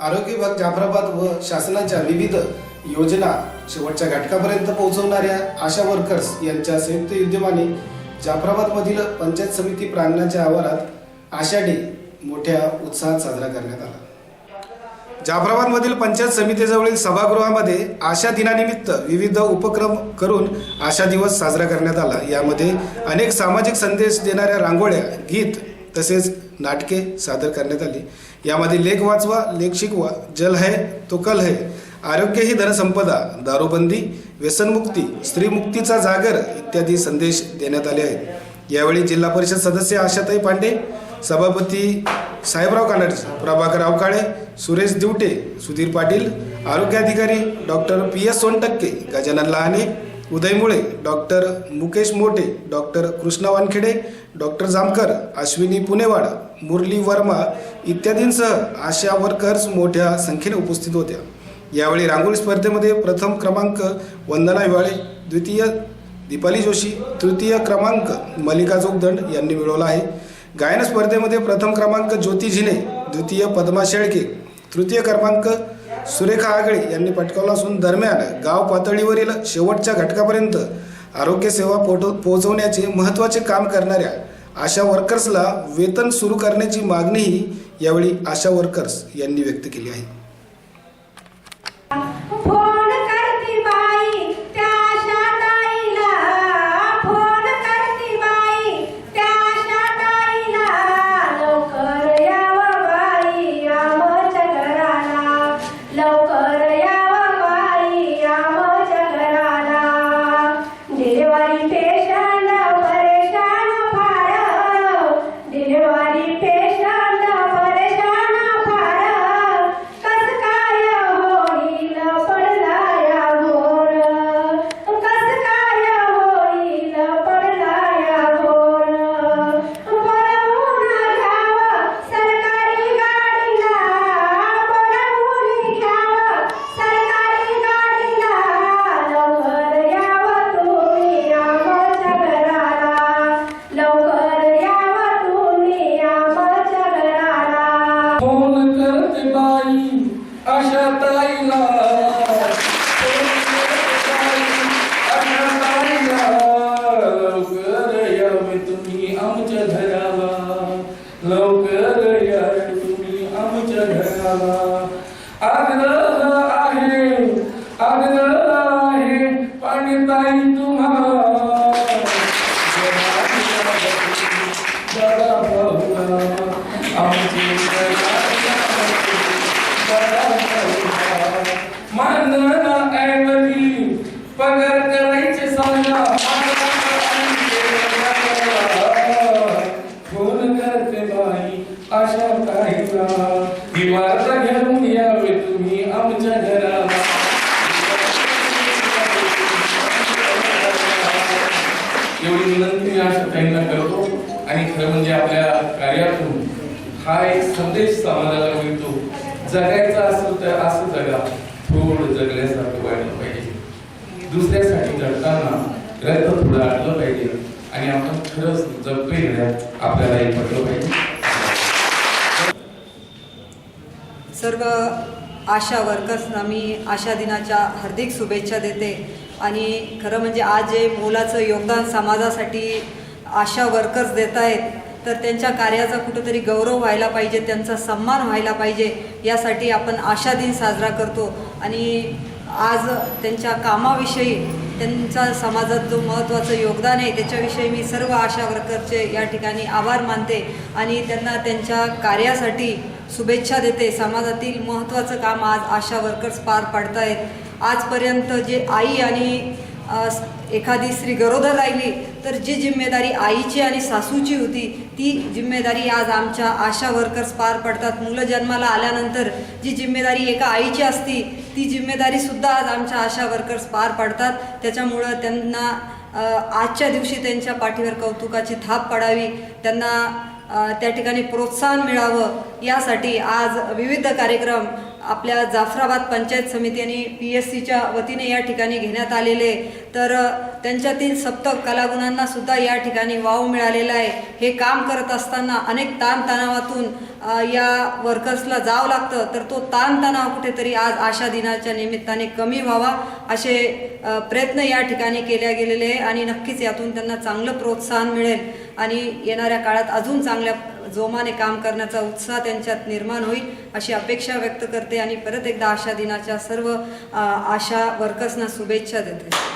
आरोग्य विभाग जाफराबाद व शासनाच्या विविध योजना शेवटच्या घटकापर्यंत पोहोचवणाऱ्या आशा वर्कर्स यांच्या संयुक्त विद्यमाने जाफराबादमधील पंचायत समिती प्रांगणाच्या आवारात आशा डे मोठ्या उत्साहात साजरा करण्यात आला. जाफराबादमधील पंचायत समितीजवळील सभागृहामध्ये आशा दिनानिमित्त विविध उपक्रम करून आशा दिवस साजरा करण्यात आला. यामध्ये अनेक सामाजिक संदेश देणाऱ्या रांगोळ्या गीत तसेच नाटके सादर करण्यात आली. यामध्ये लेख वाचवा लेख शिकवा जल है तो कल है आरोग्य ही धनसंपदा दारूबंदी व्यसनमुक्ती स्त्रीमुक्तीचा जागर इत्यादी संदेश देण्यात आले आहेत. यावेळी जिल्हा परिषद सदस्य आशाताई पांडे सभापती साहेबराव कानडजी प्रभाकर अवकाळे सुरेश दिवटे सुधीर पाटील आरोग्य अधिकारी doctor P S Sontakke Gajanan Lahane Uday Mule doctor Mukesh Mote doctor Krishna Wankhede doctor Jamkar Ashwini Punewad Murali Varma इत्यादींसह आशा वर्कर्स मोठ्या संख्येने उपस्थित होत्या. यावेळी रांगोळी स्पर्धेमध्ये प्रथम क्रमांक वंदना हिवाळे द्वितीय दीपाली जोशी तृतीय क्रमांक मल्लिका जोगदंड यांनी मिळवला आहे. गायन स्पर्धेमध्ये प्रथम क्रमांक ज्योती झिने द्वितीय पद्मा शेळके तृतीय क्रमांक सुरेखा आगळे यांनी पटकावला असून दरम्यान गाव पातळीवरील शेवटच्या घटकापर्यंत आरोग्य सेवा पोट पोहोचवण्याचे महत्त्वाचे काम करणाऱ्या आशा वर्कर्सला वेतन सुरू करण्याची मागणीही यावेळी आशा वर्कर्स यांनी व्यक्त केली आहे. వారింటే मानधना ऐवजी पगार करायचे सांगा अशा काहीला घेऊन यावे तुम्ही आमच्या घराला. एवढी विनंती मी अशा ताईंना करतो. आणि खरं म्हणजे आपल्या कार्यातून हा एक संदेश समाजाला मिळतो. जगायचा असेल तर असं जगा. थोडं जगल्यासारखं वाढलं पाहिजे. दुसऱ्यासाठी जगताना रक्त थोडं आटलं पाहिजे. आणि आपण खरंच जगतोय ना आपल्याला एक पटलं पाहिजे. सर्व आशा वर्कर्सना मी आशा दिनाच्या हार्दिक शुभेच्छा देते. आणि खरं म्हणजे आज जे मोलाचं योगदान समाजासाठी आशा वर्कर्स देत आहेत तर त्यांच्या कार्याचा कुठंतरी गौरव व्हायला पाहिजे त्यांचा सन्मान व्हायला पाहिजे यासाठी आपण आशा दिन साजरा करतो. आणि आज त्यांच्या कामाविषयी त्यांचा समाजात जो महत्त्वाचं योगदान आहे त्याच्याविषयी मी सर्व आशा वर्करचे या ठिकाणी आभार मानते. आणि त्यांना त्यांच्या कार्यासाठी शुभेच्छा देते. समाजातील महत्त्वाचं काम आज आशा वर्कर्स पार पाडतायत. आजपर्यंत जे आई आणि एखादी स्त्री गरोदर राहिली तर जी जिम्मेदारी आईची आणि सासूची होती ती जिम्मेदारी आज आमच्या आशा वर्कर्स पार पडतात. मुलं जन्माला आल्यानंतर जी जिम्मेदारी एका आईची असती ती जिम्मेदारीसुद्धा आज आमच्या आशा वर्कर्स पार पडतात. त्याच्यामुळं त्यांना आजच्या दिवशी त्यांच्या पाठीवर कौतुकाची थाप पडावी. त्यांना त्या ठिकाणी प्रोत्साहन मिळावं यासाठी आज विविध कार्यक्रम आपल्या जाफराबाद पंचायत समिती आणि पी एस सीच्या वतीने या ठिकाणी घेण्यात आलेले तर त्यांच्यातील सप्त कलागुणांना सुद्धा या ठिकाणी वाव मिळालेला आहे. हे काम करत असताना अनेक ताणतणावातून या वर्कर्सला जावं लागतं. तर तो ताणतणाव कुठेतरी आज आशा दिनाच्या निमित्ताने कमी व्हावा असे प्रयत्न या ठिकाणी केल्या गेलेले आहे. आणि नक्कीच यातून त्यांना चांगलं प्रोत्साहन मिळेल. आणि येणाऱ्या काळात अजून चांगल्या जोमाने काम करण्याचा उत्साह त्यांच्यात निर्माण होईल अशी अपेक्षा व्यक्त करते आणि परत एकदा आशा दिनाच्या सर्व आशा वर्कर्सना शुभेच्छा देते.